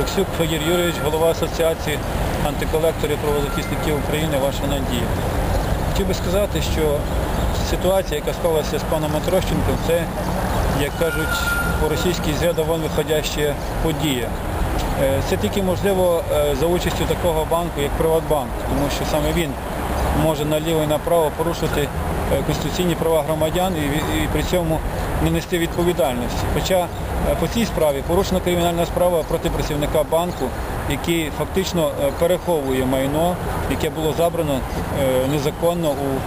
Олексюк Федір Юрійович, голова Асоціації антиколекторів правозахисників України Ваша надія. Хотів би сказати, що ситуація, яка склалася з паном Матрощенком, це, як кажуть по-російськи, з ряду вон виходяща подія. Е, Це тільки можливо е, за участю такого банку, як Приватбанк, тому що саме він може наліво і направо порушити е, конституційні права громадян і при цьому не нести відповідальності. Хоча е, по цій справі порушена кримінальна справа проти працівника банку, який фактично е, переховує майно, яке було забрано е, незаконно у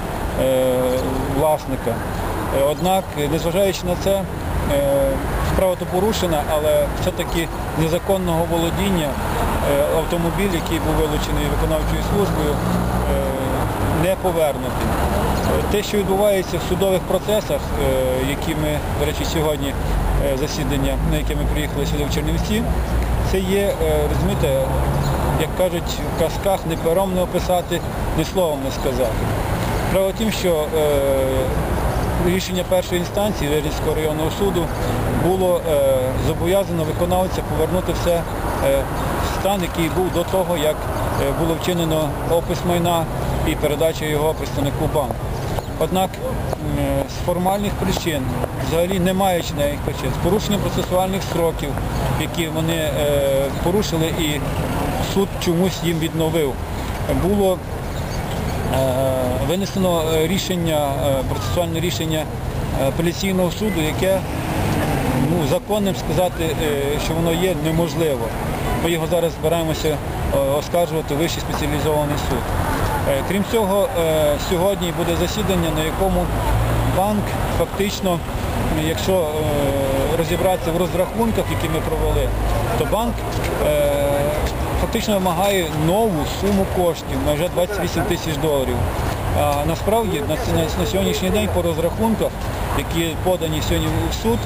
власника. Однак, незважаючи на це, справа то порушена, але все-таки незаконного володіння автомобіль, який був вилучений виконавчою службою, не повернутий. Те, що відбувається в судових процесах, е, які ми, до речі, сьогодні е, засідання, на яке ми приїхали сюди в Чернівці, це є, е, розумієте, як кажуть в казках, не пером не описати, ні словом не сказати. Справа в тім, що рішення першої інстанції Вирівського районного суду було зобов'язано виконавця повернути все в стан, який був до того, як було вчинено опис майна і передача його представнику банку. Однак е, з формальних причин, взагалі не маючи ніяких причин, з порушенням процесуальних строків, які вони е, порушили і суд чомусь їм відновив, було Е, Винесено рішення, процесуальне рішення апеляційного суду, яке ну, законним сказати, що воно є неможливо. Ми його зараз збираємося оскаржувати в вищий спеціалізований суд. Е, Крім цього, е, сьогодні буде засідання, на якому банк фактично, якщо е, розібратися в розрахунках, які ми провели, то банк фактично вимагає нову суму коштів, майже 28 тисяч доларів. А насправді на, сьогоднішній день по розрахунках, які подані сьогодні в суд,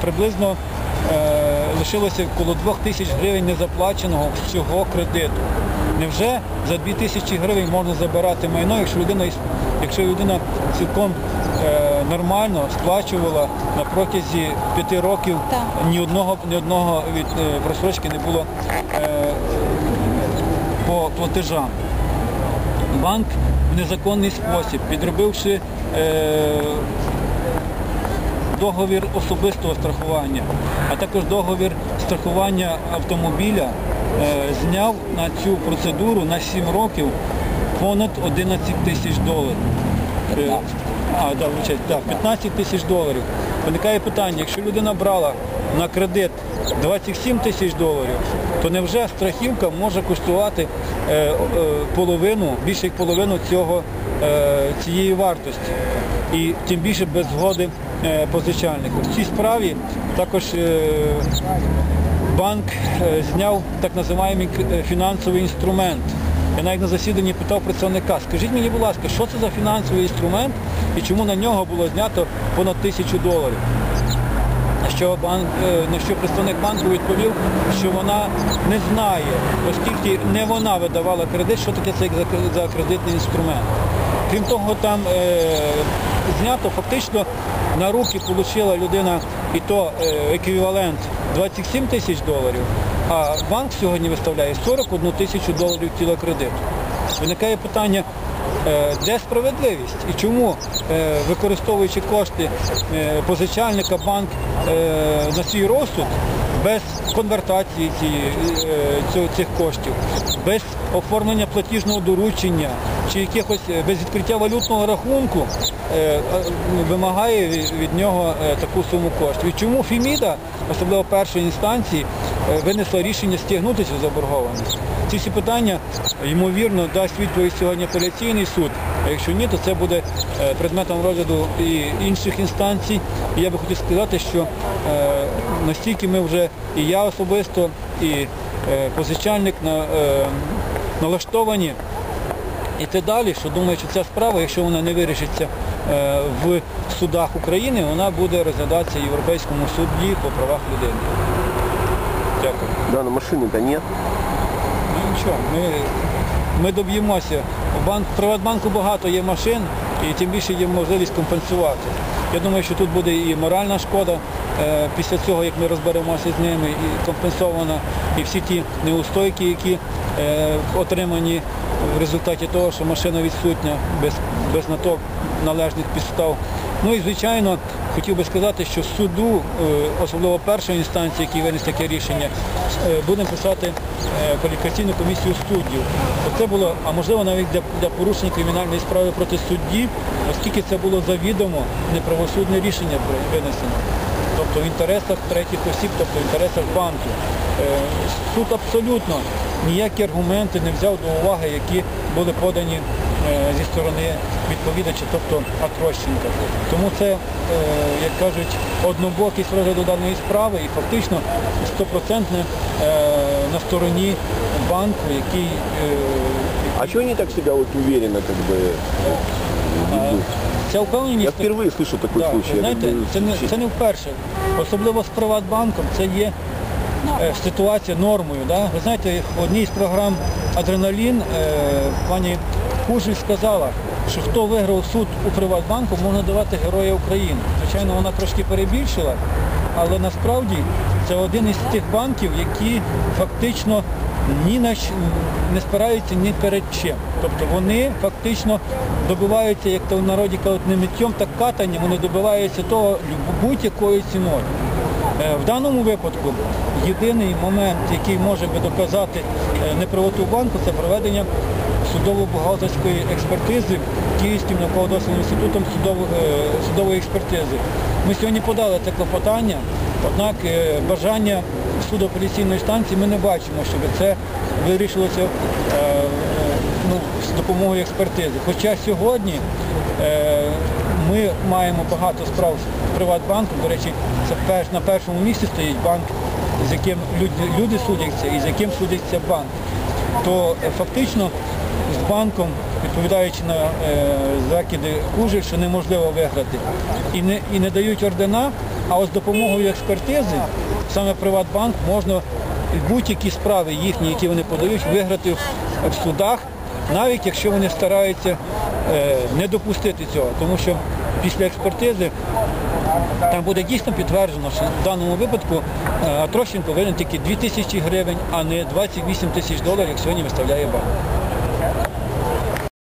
приблизно лишилося коло 2 тисяч гривень незаплаченого всього кредиту. Невже за 2 тисячі гривень можна забирати майно, якщо людина, якщо людина цілком е, нормально сплачувала на протязі 5 років Так. ні одного, ні одного від е, просрочки не було е, по платежам. Банк в незаконний спосіб, підробивши е, договір особистого страхування, а також договір страхування автомобіля, е, зняв на цю процедуру на 7 років понад 11 тисяч доларів. Е, А, да, вибачайте, так, 15 тисяч доларів. Виникає питання, якщо людина брала на кредит 27 тисяч доларів, то невже страхівка може коштувати е, половину, більше як половину цього, цієї вартості? І тим більше без згоди е, позичальника. В цій справі також е, банк е, зняв так називаємо е, фінансовий інструмент. Я навіть на засіданні питав представника, скажіть мені, будь ласка, що це за фінансовий інструмент і чому на нього було знято понад тисячу доларів? Що, банк, е, на що представник банку відповів, що вона не знає, оскільки не вона видавала кредит, що таке цей за- кредитний інструмент. Крім того, там е, знято фактично на руки отримала людина і то е, еквівалент 27 тисяч доларів, а банк сьогодні виставляє 41 тисячу доларів тіла кредиту. Виникає питання, де справедливість і чому, е, використовуючи кошти е, позичальника, банк е, на свій розсуд без конвертації е, цих коштів, без оформлення платіжного доручення чи якихось е, без відкриття валютного рахунку е, е, вимагає від- нього е, таку суму коштів. І чому Фіміда, особливо першої інстанції, е, винесла рішення стягнути цю заборгованість? Ці всі питання, ймовірно, дасть відповідь сьогодні апеляційний суд. А якщо ні, то це буде е, предметом розгляду і інших інстанцій. І я би хотів сказати, що е, настільки ми вже, і я особисто, і е, позичальник на, е, налаштовані іти далі, що думаю, що ця справа, якщо вона не вирішиться е, в судах України, вона буде розглядатися Європейському суді по правах людини. Да, но машины-то нет. Ну нічого, ми, ми доб'ємося. У банк, в Приватбанку багато є машин і тим більше є можливість компенсувати. Я думаю, що тут буде і моральна шкода е, після цього, як ми розберемося з ними, і компенсовано, і всі ті неустойки, які е, отримані в результаті того, що машина відсутня без, без на то належних підстав. Ну і звичайно, хотів би сказати, що суду, е, особливо першої інстанції, який виніс таке рішення, е, будемо писати е, кваліфікаційну комісію суддів. Це було, а можливо навіть для, порушення кримінальної справи проти судді, оскільки це було завідомо неправосудне рішення винесено. Тобто в інтересах третіх осіб, тобто в інтересах банку. Е, Суд абсолютно ніякі аргументи не взяв до уваги, які були подані е, зі сторони відповідача, тобто Атрощенка. Тому це, е, як кажуть, однобокість розгляду даної справи і фактично стопроцентне е, на стороні банку, який е, А чего они так себя вот уверенно как бы э, ведут? ця Я впевненість. впервые слышу такой Так, случай. ви Я знаєте, думаю, це не, це не вперше. Особливо з Приватбанком це є е, ситуація нормою. Да? Ви знаєте, в одній з програм Адреналін е, пані Кужель сказала, що хто виграв суд у Приватбанку, можна давати Героя України. Звичайно, вона трошки перебільшила, але насправді це один із тих банків, які фактично ні на не спираються ні перед чим. Тобто вони фактично добиваються, як то в народі кажуть, не миттєм, так катанням, вони добиваються того будь-якою ціною. Е, В даному випадку єдиний момент, який може би доказати е, неправоту банку, це проведення судово-бухгалтерської експертизи Київським науково-дослідним інститутом е, судової експертизи. Ми сьогодні подали це клопотання, однак е, бажання суду апеляційної станції ми не бачимо, щоб це вирішилося е, ну, з допомогою експертизи. Хоча сьогодні е, ми маємо багато справ з Приватбанком, до речі, це на першому місці стоїть банк, з яким люди, судяться і з яким судиться банк. То фактично з банком, відповідаючи на е, закиди Кужель, що неможливо виграти, і не, і не дають ордена, а ось з допомогою експертизи саме Приватбанк можна будь-які справи їхні, які вони подають, виграти в, в судах, навіть якщо вони стараються е, не допустити цього. Тому що після експертизи там буде дійсно підтверджено, що в даному випадку е, Атрощенко винен тільки 2 тисячі гривень, а не 28 тисяч доларів, як сьогодні виставляє банк.